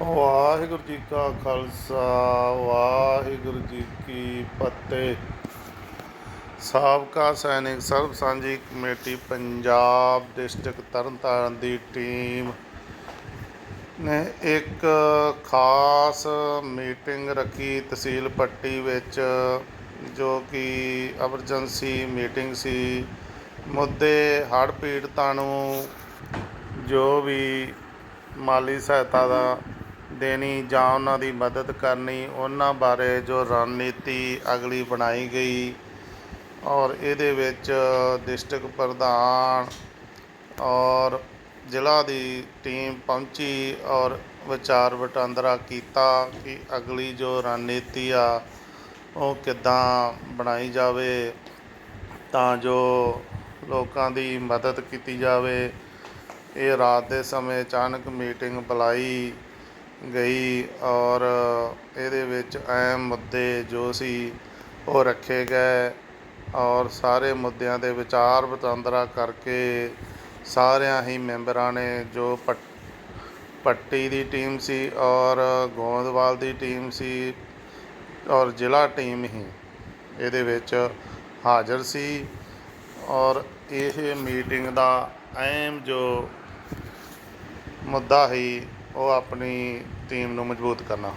ਵਾਹਿਗੁਰੂ ਜੀ ਕਾ ਖਾਲਸਾ, ਵਾਹਿਗੁਰੂ ਜੀ ਕੀ ਫਤਿਹ। ਸਾਬਕਾ ਸੈਨਿਕ ਸਰਬ ਸਾਂਝੀ ਕਮੇਟੀ ਪੰਜਾਬ ਡਿਸਟ੍ਰਿਕਟ ਤਰਨਤਾਰਨ ਦੀ ਟੀਮ ਨੇ ਇੱਕ ਖਾਸ ਮੀਟਿੰਗ ਰੱਖੀ ਤਹਿਸੀਲ ਪੱਟੀ ਵਿੱਚ, ਜੋ ਕਿ ਐਮਰਜੈਂਸੀ ਮੀਟਿੰਗ ਸੀ। ਮੁੱਦੇ ਹੜ੍ਹ ਪੀੜਤਾਂ ਨੂੰ ਜੋ ਵੀ ਮਾਲੀ ਸਹਾਇਤਾ ਦਾ ਦੇਣੀ ਜਾਂ ਉਹਨਾਂ ਦੀ ਮਦਦ ਕਰਨੀ, ਉਹਨਾਂ ਬਾਰੇ ਜੋ ਰਣਨੀਤੀ ਅਗਲੀ ਬਣਾਈ ਗਈ ਔਰ ਇਹਦੇ ਵਿੱਚ ਡਿਸਟ੍ਰਿਕਟ ਪ੍ਰਧਾਨ ਔਰ ਜ਼ਿਲ੍ਹਾ ਦੀ ਟੀਮ ਪਹੁੰਚੀ ਔਰ ਵਿਚਾਰ ਵਟਾਂਦਰਾ ਕੀਤਾ ਕਿ ਅਗਲੀ ਜੋ ਰਣਨੀਤੀ ਆ, ਉਹ ਕਿੱਦਾਂ ਬਣਾਈ ਜਾਵੇ ਤਾਂ ਜੋ ਲੋਕਾਂ ਦੀ ਮਦਦ ਕੀਤੀ ਜਾਵੇ। ਇਹ ਰਾਤ ਦੇ ਸਮੇਂ ਅਚਾਨਕ ਮੀਟਿੰਗ ਬੁਲਾਈ ਗਈ ਔਰ ਇਹਦੇ ਵਿੱਚ ਅਹਿਮ ਮੁੱਦੇ ਜੋ ਸੀ ਉਹ ਰੱਖੇ ਗਏ ਔਰ ਸਾਰੇ ਮੁੱਦਿਆਂ ਦੇ ਵਿਚਾਰ ਵਟਾਂਦਰਾ ਕਰਕੇ ਸਾਰਿਆਂ ਹੀ ਮੈਂਬਰਾਂ ਨੇ ਜੋ ਪੱਟੀ ਦੀ ਟੀਮ ਸੀ ਔਰ ਗੋਂਦਵਾਲ ਦੀ ਟੀਮ ਸੀ ਔਰ ਜ਼ਿਲ੍ਹਾ ਟੀਮ ਹੀ ਇਹਦੇ ਵਿੱਚ ਹਾਜ਼ਰ ਸੀ ਔਰ ਇਹ ਮੀਟਿੰਗ ਦਾ ਅਹਿਮ ਜੋ ਮੁੱਦਾ ਹੀ ਉਹ ਆਪਣੀ ਟੀਮ ਨੂੰ ਮਜ਼ਬੂਤ ਕਰਨਾ।